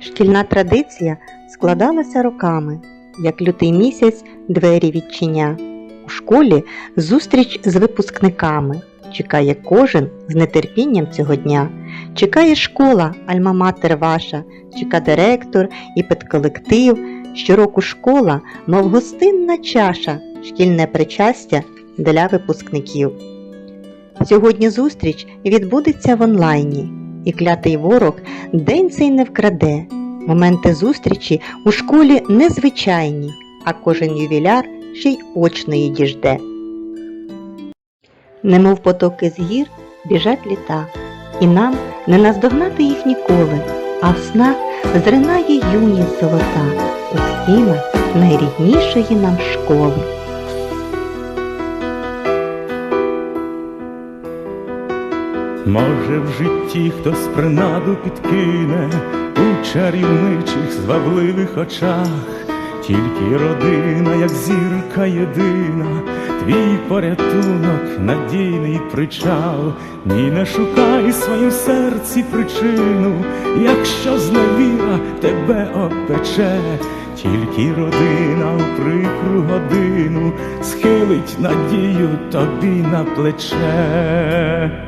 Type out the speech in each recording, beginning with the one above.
Шкільна традиція складалася роками, як лютий місяць двері відчиня. У школі зустріч з випускниками. Чекає кожен з нетерпінням цього дня. Чекає школа, альма-матер ваша, чека директор і педколектив. Щороку школа, мов гостинна чаша, шкільне причастя для випускників. Сьогодні зустріч відбудеться в онлайні, і клятий ворог день цей не вкраде. Моменти зустрічі у школі незвичайні, а кожен ювіляр ще й очної діжде. Немов потоки з гір біжать літа, і нам не наздогнати їх ніколи, а в снах зринає юність золота у стінах найріднішої нам школи. Може, в житті хтось принаду підкине у чарівничих звабливих очах, тільки родина, як зірка єдина, твій порятунок, надійний причал, ні не шукай своїм серці причину, якщо зневіра тебе опече, тільки родина у прикру годину схилить надію тобі на плече.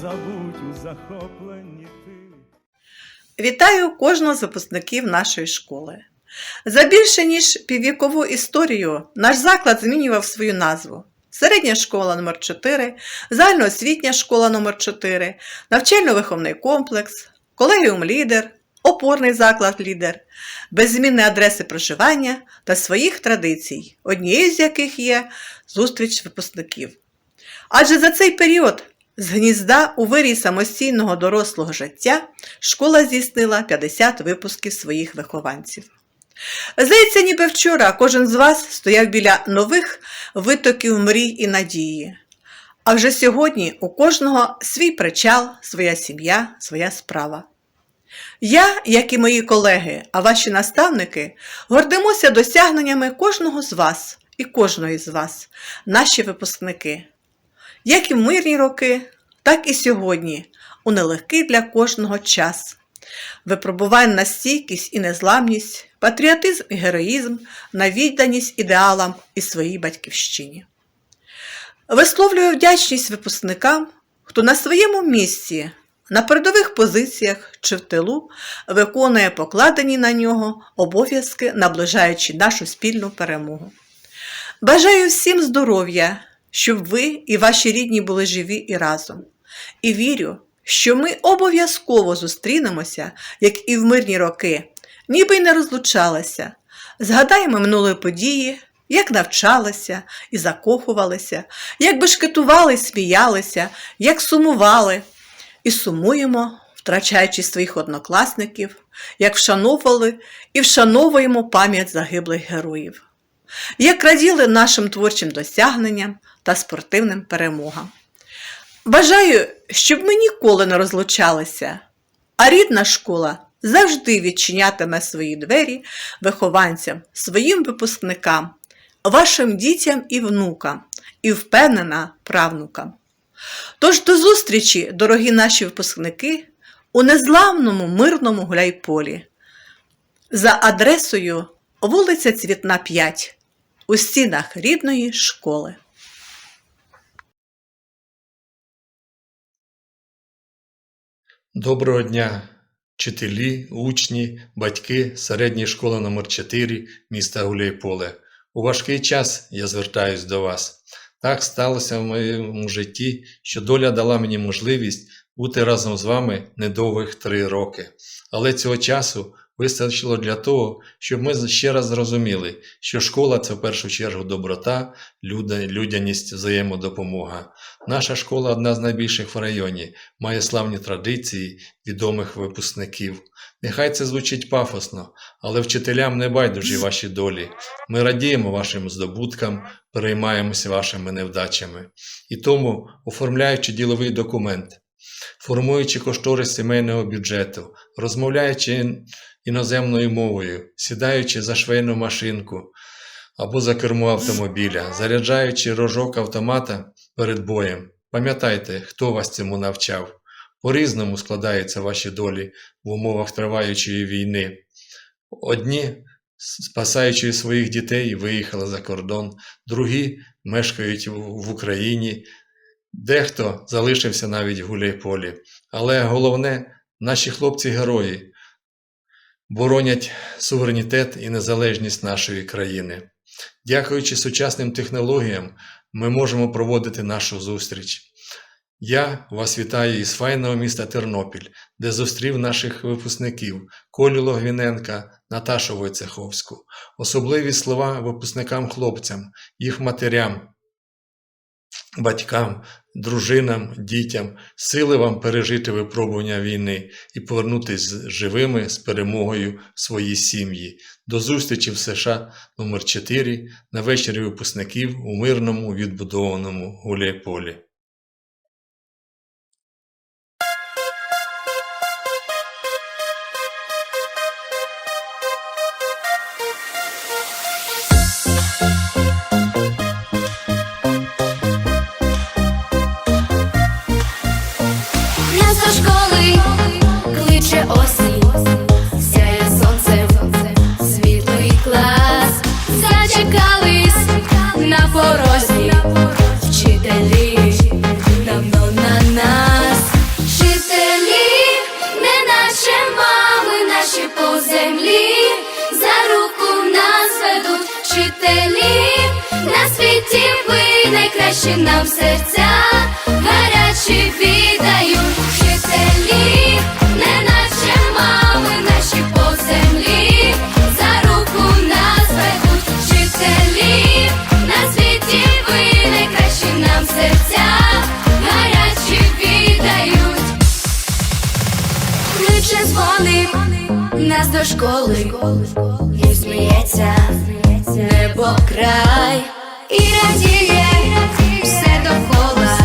забудь у захопленні ти. Вітаю кожного з випускників нашої школи. За більше ніж піввікову історію наш заклад змінював свою назву. Середня школа номер 4 загальноосвітня школа номер 4 навчально-виховний комплекс, колегіум лідер, опорний заклад лідер, беззмінні адреси проживання та своїх традицій, однією з яких є зустріч випускників. Адже за цей період з гнізда у вирій самостійного дорослого життя школа здійснила 50 випусків своїх вихованців. Здається, ніби вчора кожен з вас стояв біля нових витоків мрій і надії. А вже сьогодні у кожного свій причал, своя сім'я, своя справа. Я, як і мої колеги, а ваші наставники, гордимося досягненнями кожного з вас і кожної з вас, наші випускники. Як і в мирні роки, так і сьогодні, у нелегкий для кожного час. Випробувань на стійкість і незламність, патріотизм і героїзм, на відданість ідеалам і своїй батьківщині. Висловлюю вдячність випускникам, хто на своєму місці, на передових позиціях чи в тилу виконує покладені на нього обов'язки, наближаючи нашу спільну перемогу. Бажаю всім здоров'я, щоб ви і ваші рідні були живі і разом. І вірю, що ми обов'язково зустрінемося, як і в мирні роки, ніби й не розлучалися. Згадаємо минулі події, як навчалися і закохувалися, як бешкетували, сміялися, як сумували, і сумуємо, втрачаючи своїх однокласників, як вшановували і вшановуємо пам'ять загиблих героїв як раділи нашим творчим досягненням та спортивним перемогам. Бажаю, щоб ми ніколи не розлучалися, а рідна школа завжди відчинятиме свої двері вихованцям, своїм випускникам, вашим дітям і внукам, і впевнена правнукам. Тож до зустрічі, дорогі наші випускники, у незламному мирному гуляйполі за адресою вулиця Цвітна 5 у стінах рідної школи. Доброго дня, вчителі, учні, батьки середньої школи номер 4 міста Гуляйполе. У важкий час я звертаюсь до вас. Так сталося в моєму житті, що доля дала мені можливість бути разом з вами недовгих три роки. Але цього часу вистачило для того, щоб ми ще раз зрозуміли, що школа це в першу чергу доброта, людяність, взаємодопомога. Наша школа одна з найбільших в районі, має славні традиції відомих випускників. Нехай це звучить пафосно, але вчителям не байдужі ваші долі. Ми радіємо вашим здобуткам, переймаємося вашими невдачами. І тому, оформляючи діловий документ, формуючи кошторис сімейного бюджету, розмовляючи іноземною мовою, сідаючи за швейну машинку або за кермо автомобіля, заряджаючи рожок автомата перед боєм, пам'ятайте, хто вас цьому навчав. По-різному складаються ваші долі в умовах триваючої війни. Одні, спасаючи своїх дітей, виїхали за кордон, другі мешкають в Україні, дехто залишився навіть в Гуляйполі. Але головне, наші хлопці-герої боронять суверенітет і незалежність нашої країни. Дякуючи сучасним технологіям, ми можемо проводити нашу зустріч. Я вас вітаю із файного міста Тернопіль, де зустрів наших випускників Колю Логвіненка, Наташу Войцеховську. Особливі слова випускникам-хлопцям, їх матерям, батькам, дружинам, дітям, сили вам пережити випробування війни і повернутися живими з перемогою в свої сім'ї. До зустрічі в США номер 4 на вечорі випускників у мирному відбудованому Гуляйполі. Світі ви найкращі нам серця, гарячі віддають вчителі, не наче мами наші по землі, за руку нас ведуть вчителі, на світі ви найкращі нам серця, гарячі віддають. Кличе дзвоник нас до школи і сміється небо край і радіє. Все довкола,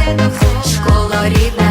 школа рідна,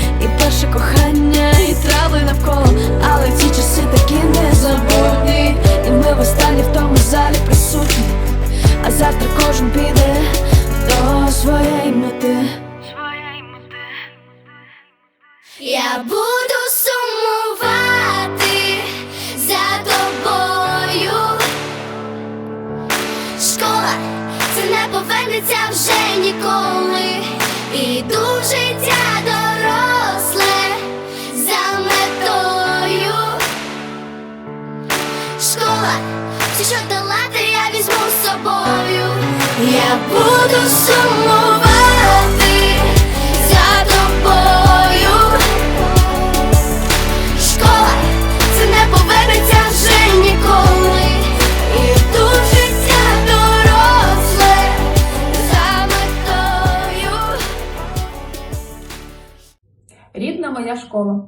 і перше кохання, і трави навколо. Але ці часи такі незабутні, і ми востаннє в тому залі присутні. А завтра кожен піде до своєї мети. Я буду сумувати за тобою. Школа це не повернеться вже ніколи. Іду в життя Буду сумувати за тобою. Школа це не повернеться вже ніколи. І тут життя доросле за метою. Рідна моя школа.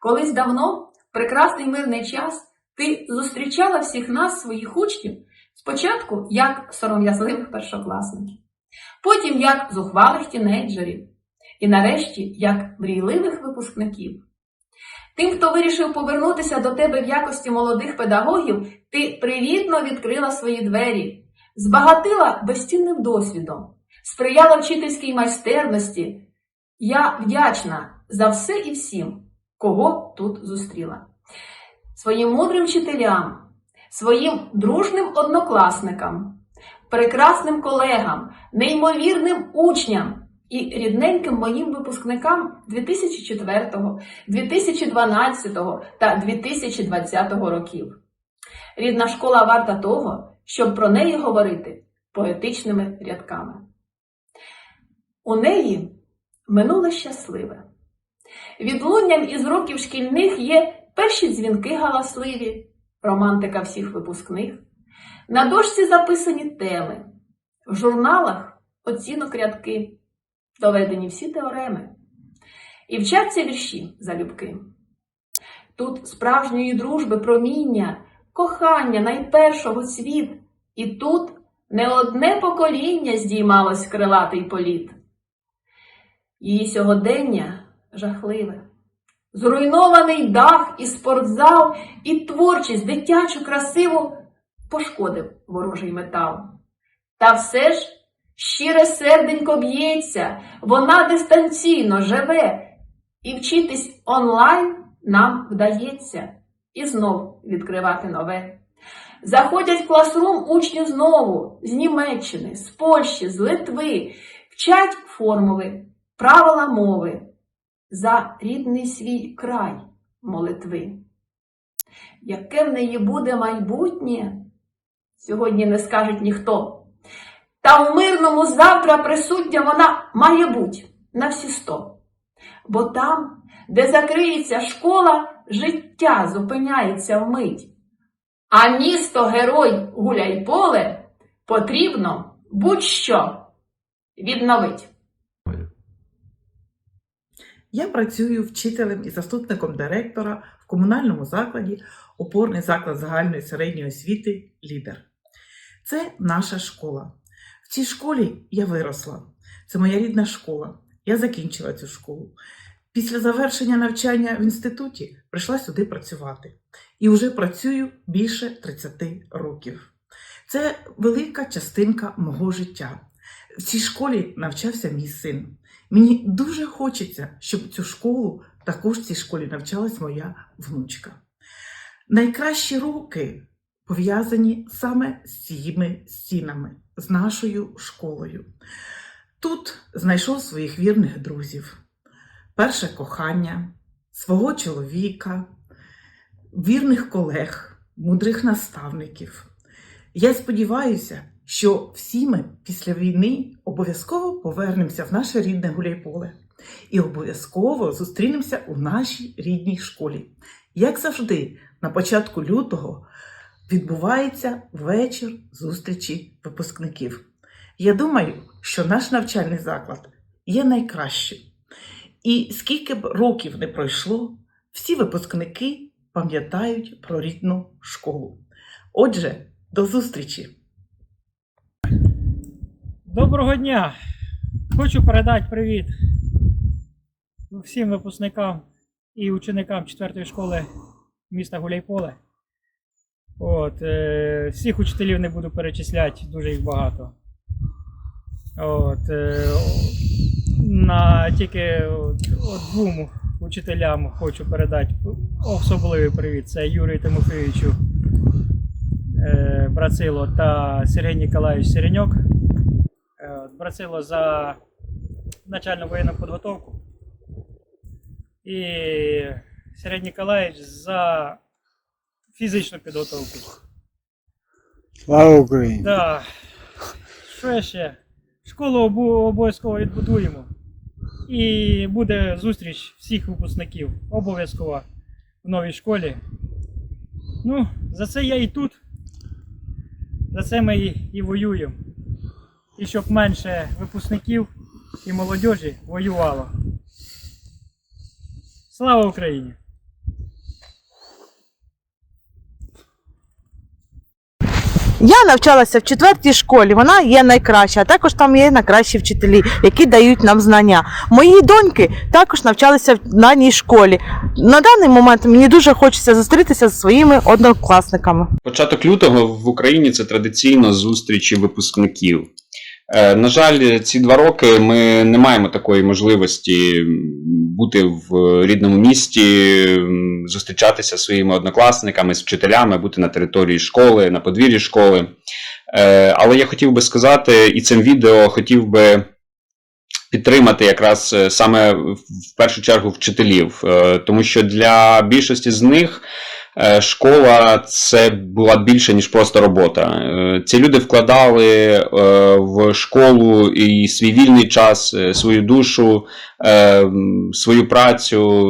Колись давно, прекрасний мирний час, ти зустрічала всіх нас, своїх учнів, спочатку як сором'язливих першокласників, потім як зухвалих тінейджерів, і нарешті як мрійливих випускників. Тим, хто вирішив повернутися до тебе в якості молодих педагогів, ти привітно відкрила свої двері, збагатила безцінним досвідом, сприяла вчительській майстерності. Я вдячна за все і всім, кого тут зустріла. Своїм мудрим вчителям, своїм дружним однокласникам, прекрасним колегам, неймовірним учням і рідненьким моїм випускникам 2004, 2012 та 2020 років. Рідна школа варта того, щоб про неї говорити поетичними рядками. У неї минуле щасливе. Відлунням із років шкільних є перші дзвінки галасливі, романтика всіх випускних. На дошці записані теми, в журналах оцінок рядки, доведені всі теореми. І вчаться вірші залюбки. Тут справжньої дружби проміння, кохання найпершого світ, і тут не одне покоління здіймалось крилатий політ. Її сьогодення жахливе. Зруйнований дах і спортзал, і творчість дитячу красиву пошкодив ворожий метал. Та все ж щире серденько б'ється, вона дистанційно живе, і вчитись онлайн нам вдається, і знов відкривати нове. Заходять в класрум учні знову з Німеччини, з Польщі, з Литви, вчать формули, правила мови за рідний свій край молитви. Яке в неї буде майбутнє, сьогодні не скаже ніхто. Та в мирному завтра присутня вона має бути на всі сто. Бо там, де закриється школа, життя зупиняється вмить. А місто герой гуляй поле потрібно будь-що відновить. Я працюю вчителем і заступником директора в комунальному закладі опорний заклад загальної середньої освіти Лідер. Це наша школа. В цій школі я виросла. Це моя рідна школа. Я закінчила цю школу. Після завершення навчання в інституті прийшла сюди працювати. І вже працюю більше 30 років. Це велика частинка мого життя. В цій школі навчався мій син. Мені дуже хочеться, щоб цю школу також в цій школі навчалась моя внучка. Найкращі роки пов'язані саме з цими стінами, з нашою школою. Тут знайшов своїх вірних друзів, перше кохання, свого чоловіка, вірних колег, мудрих наставників. Я сподіваюся, що всі ми після війни обов'язково повернемося в наше рідне Гуляйполе і обов'язково зустрінемося у нашій рідній школі. Як завжди, на початку лютого відбувається вечір зустрічі випускників. Я думаю, що наш навчальний заклад є найкращим. І скільки б років не пройшло, всі випускники пам'ятають про рідну школу. Отже, до зустрічі! Доброго дня! Хочу передати привіт всім випускникам і ученикам 4-ї школи міста Гуляйполе. От, е, всіх учителів не буду перечисляти, дуже їх багато. От, е, на тільки от, от двом учителям хочу передати особливий привіт. Це Юрію Тимофійовичу е, Брацило та Сергій Ніколаївич Сиреньок. Е, за начальну воєнну підготовку. І Сергій Ніколаївич за фізичну підготовку. Слава Україні! Да. Що ще? Школу обов'язково відбудуємо. І буде зустріч всіх випускників обов'язково в новій школі. Ну, за це я і тут. За це ми і воюємо. І щоб менше випускників і молодіжі воювало. Слава Україні! Я навчалася в четвертій школі, вона є найкраща, а також там є найкращі вчителі, які дають нам знання. Мої доньки також навчалися в даній школі. На даний момент мені дуже хочеться зустрітися зі своїми однокласниками. Початок лютого в Україні це традиційно зустрічі випускників. Е, На жаль, ці два роки ми не маємо такої можливості бути в рідному місті, зустрічатися зі своїми однокласниками, з вчителями, бути на території школи, на подвір'ї школи. Е, Але я хотів би сказати, і цим відео хотів би підтримати якраз е, саме в першу чергу вчителів, тому що для більшості з них. Е, Школа це була більше, ніж просто робота. Е, Ці люди вкладали е, в школу і свій вільний час, свою душу, е, свою працю,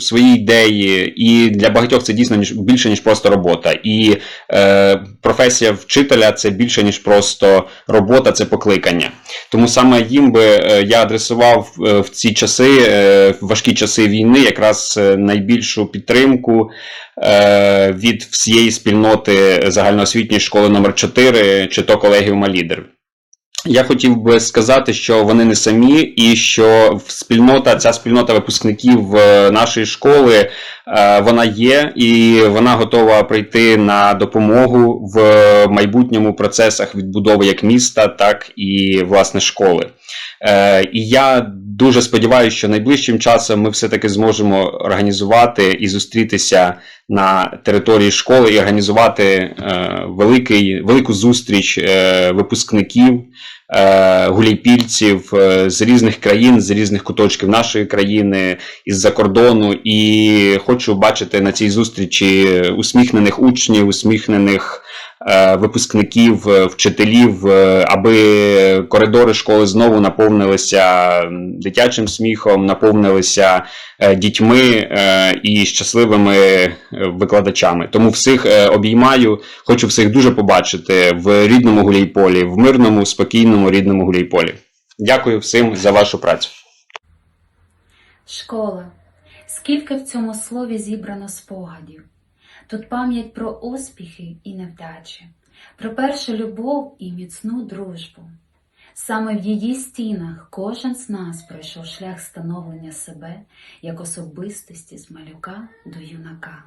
свої ідеї. І для багатьох це дійсно ніж більше, ніж просто робота. І е, професія вчителя це більше, ніж просто робота, це покликання. Тому саме їм би е, я адресував е, в ці часи, е, в важкі часи війни, якраз е, найбільшу підтримку е, від всієї спільноти загальноосвітньої школи номер 4 чи то колегіума лідер. Я хотів би сказати, що вони не самі, і що спільнота, ця спільнота випускників е, нашої школи, вона є, і вона готова прийти на допомогу в майбутньому процесах відбудови як міста, так і власне школи. Е, І я дуже сподіваюся, що найближчим часом ми все-таки зможемо організувати і зустрітися на території школи і організувати е, великий, велику зустріч е, випускників, е, гуляйпільців е, з різних країн, з різних куточків нашої країни, із-за кордону. І хочу бачити на цій зустрічі усміхнених учнів, усміхнених е, випускників, е, вчителів, е, аби коридори школи знову наповнилися дитячим сміхом, наповнилися е, дітьми е, і щасливими е, викладачами. Тому всіх е, обіймаю, хочу всіх дуже побачити в рідному Гуляйполі, в мирному, спокійному рідному Гуляйполі. Дякую всім за вашу працю. Школа. Скільки в цьому слові зібрано спогадів. Тут пам'ять про успіхи і невдачі, про першу любов і міцну дружбу, Саме в її стінах кожен з нас пройшов шлях становлення себе як особистості з малюка до юнака.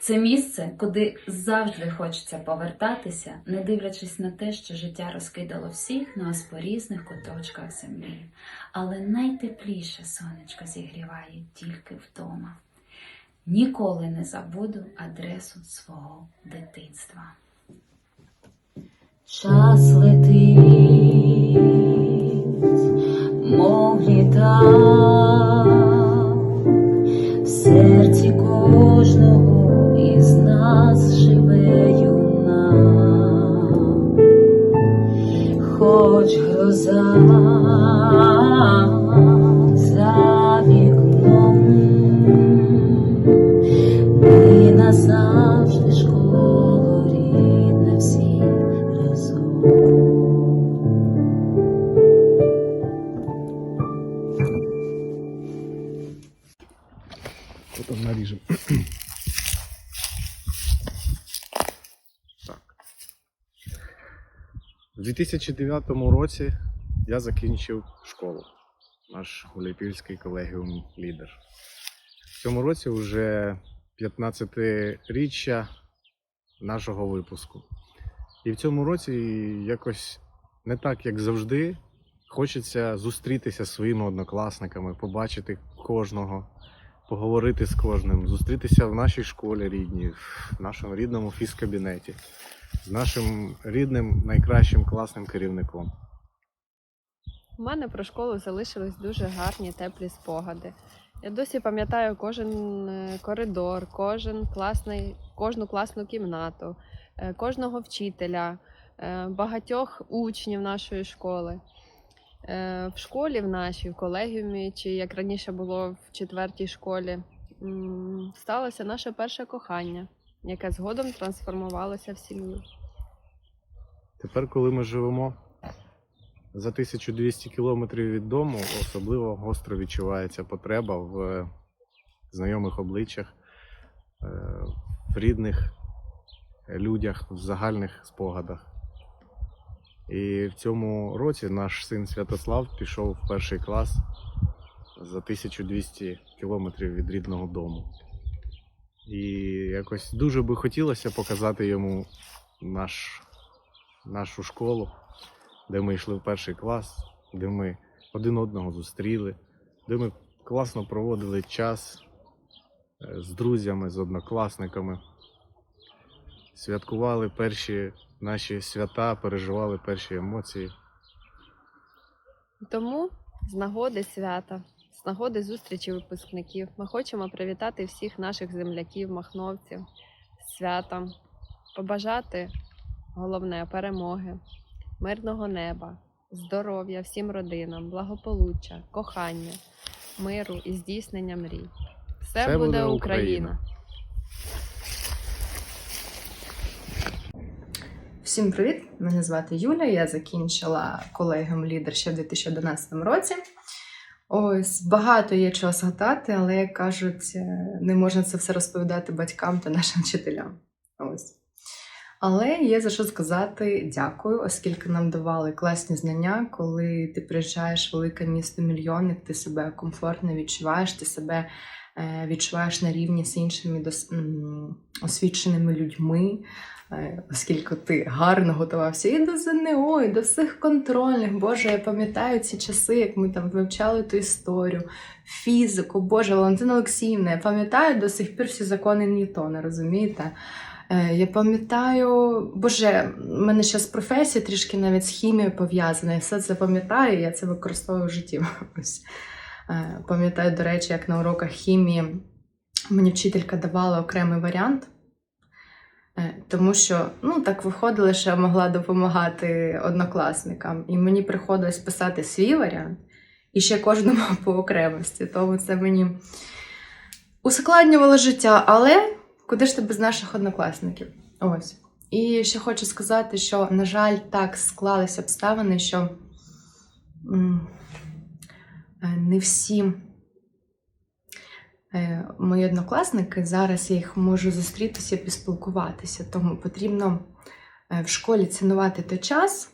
Це місце, куди завжди хочеться повертатися, не дивлячись на те, що життя розкидало всіх нас по різних куточках землі. Але найтепліше сонечко зігріває тільки вдома. Ніколи не забуду адресу свого дитинства. Час летить, мов літак, в серці кожного із нас живе юна, хоч гроза 2009 році я закінчив школу, наш Гуляйпільський колегіум лідер. В цьому році вже 15-річчя нашого випуску. І в цьому році якось не так, як завжди, хочеться зустрітися зі своїми однокласниками, побачити кожного, поговорити з кожним, зустрітися в нашій школі рідній, в нашому рідному фізкабінеті, з нашим рідним найкращим класним керівником. У мене про школу залишились дуже гарні теплі спогади. Я досі пам'ятаю кожен е, коридор, кожен класний, кожну класну кімнату, е, кожного вчителя, е, багатьох учнів нашої школи. Е, В школі в нашій, в колегіумі, чи як раніше було в четвертій школі, сталося наше перше кохання, яке згодом трансформувалося в сім'ю. Тепер, коли ми живемо за 1200 кілометрів від дому, особливо гостро відчувається потреба в знайомих обличчях, е, в рідних людях, в загальних спогадах. І в цьому році наш син Святослав пішов в перший клас за 1200 кілометрів від рідного дому. І якось дуже би хотілося показати йому наш нашу школу, де ми йшли в перший клас, де ми один одного зустріли, де ми класно проводили час е, з друзями, з однокласниками, святкували перші наші свята, переживали перші емоції. Тому з нагоди свята, з нагоди зустрічі випускників, ми хочемо привітати всіх наших земляків, махновців святом, побажати головне перемоги, мирного неба, здоров'я всім родинам, благополуччя, кохання, миру і здійснення мрій. Все, Все буде, буде Україна. Україна. Всім привіт! Мене звати Юля. Я закінчила колегіум лідер ще в 2011 році. Ось багато є чого згадати, але як кажуть, е, не можна це все розповідати батькам та нашим вчителям. Ось. Але є за що сказати дякую, оскільки нам давали класні знання, коли ти приїжджаєш в велике місто мільйонник, ти себе комфортно відчуваєш, ти себе відчуваєш на рівні з іншими дос- освіченими людьми, е, оскільки ти гарно готувався і до ЗНО, і до всіх контрольних. Боже, я пам'ятаю ці часи, як ми там вивчали ту історію, фізику. Боже, Валентина Олексіївна, я пам'ятаю до сих пір всі закони Ньютона, розумієте? Е, Я пам'ятаю, боже, в мене зараз професія трішки навіть з хімією пов'язана. Я все це пам'ятаю, я це використовую в житті. Е, Пам'ятаю, до речі, як на уроках хімії мені вчителька давала окремий варіант, е, тому що ну, так виходило, що я могла допомагати однокласникам. І мені приходилось писати свій варіант і ще кожному по окремості. Тому це мені ускладнювало життя, але куди ж ти без наших однокласників? Ось. І ще хочу сказати, що, на жаль, так склалися обставини, що не всі е, мої однокласники зараз я їх можу зустрітися поспілкуватися. Тому потрібно е, в школі цінувати той час,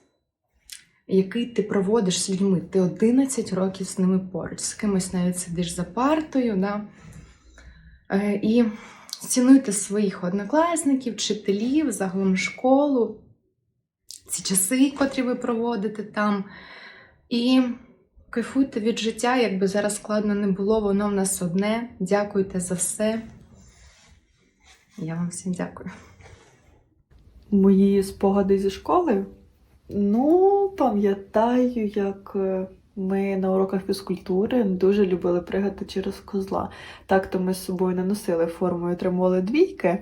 який ти проводиш з людьми. Ти 11 років з ними поруч, з кимось навіть сидиш за партою. Да? Е, І цінуйте своїх однокласників, вчителів, загалом школу, ці часи, котрі ви проводите там. І кайфуйте від життя, якби зараз складно не було, воно в нас одне. Дякуйте за все. Я вам всім дякую. Мої спогади зі школи. Ну, пам'ятаю, як е, ми на уроках фізкультури дуже любили пригати через козла. Так то ми з собою не носили форму і отримували двійки.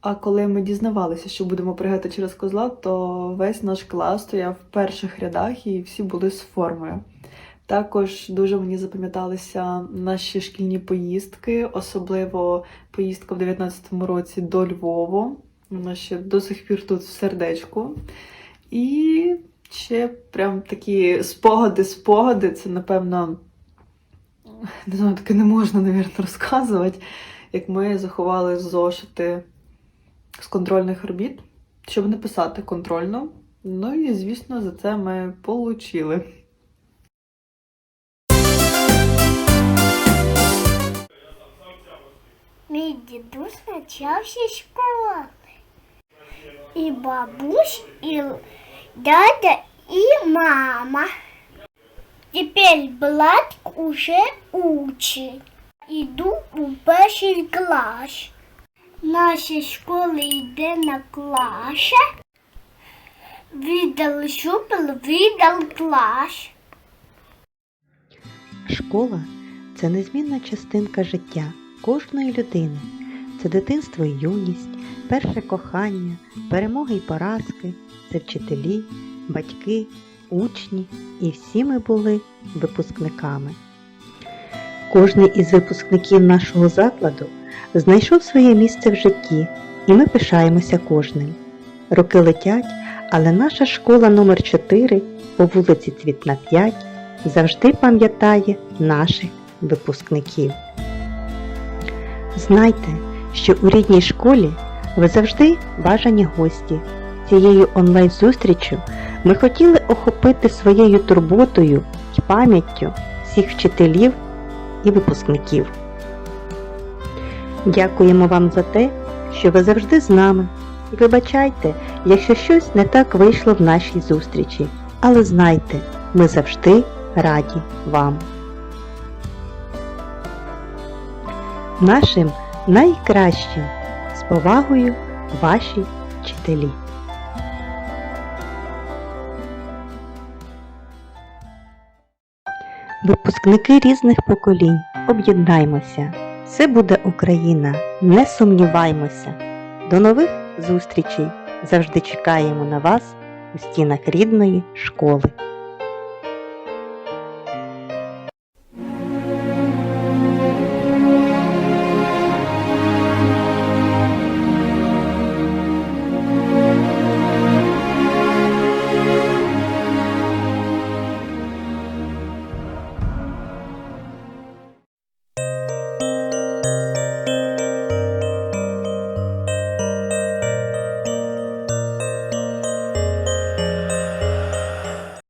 А коли ми дізнавалися, що будемо пригати через козла, то весь наш клас стояв в перших рядах і всі були з формою. Також дуже мені запам'яталися наші шкільні поїздки, особливо поїздка в 19-му році до Львову. Вона ще до сих пір тут в сердечку. І ще прям такі спогади-спогади. Це, напевно, не знаю, таке не можна, навірно, розказувати, як ми заховали зошити з контрольних робіт, щоб не писати контрольно. Ну і, звісно, за це ми получили. Мій дідусь навчався школи. І бабусь, і дядя, і мама. Тепер брат уже учить. Іду у перший клас. Наша школа йде на класі. Віддал шупил, віддал клас. Школа це незмінна частинка життя кожної людини. Це дитинство і юність, перше кохання, перемоги й поразки, це вчителі, батьки, учні і всі ми були випускниками. Кожний із випускників нашого закладу знайшов своє місце в житті, і ми пишаємося кожним. Роки летять, але наша школа номер 4 по вулиці Цвітна 5 завжди пам'ятає наших випускників. Знайте, що у рідній школі ви завжди бажані гості. Цією онлайн-зустріччю ми хотіли охопити своєю турботою і пам'яттю всіх вчителів і випускників. Дякуємо вам за те, що ви завжди з нами. І Вибачайте, якщо щось не так вийшло в нашій зустрічі, але знайте, ми завжди раді вам. Нашим найкращим з повагою ваші вчителі. Випускники різних поколінь, об'єднаймося. Це буде Україна, не сумніваймося. До нових зустрічей! Завжди чекаємо на вас у стінах рідної школи.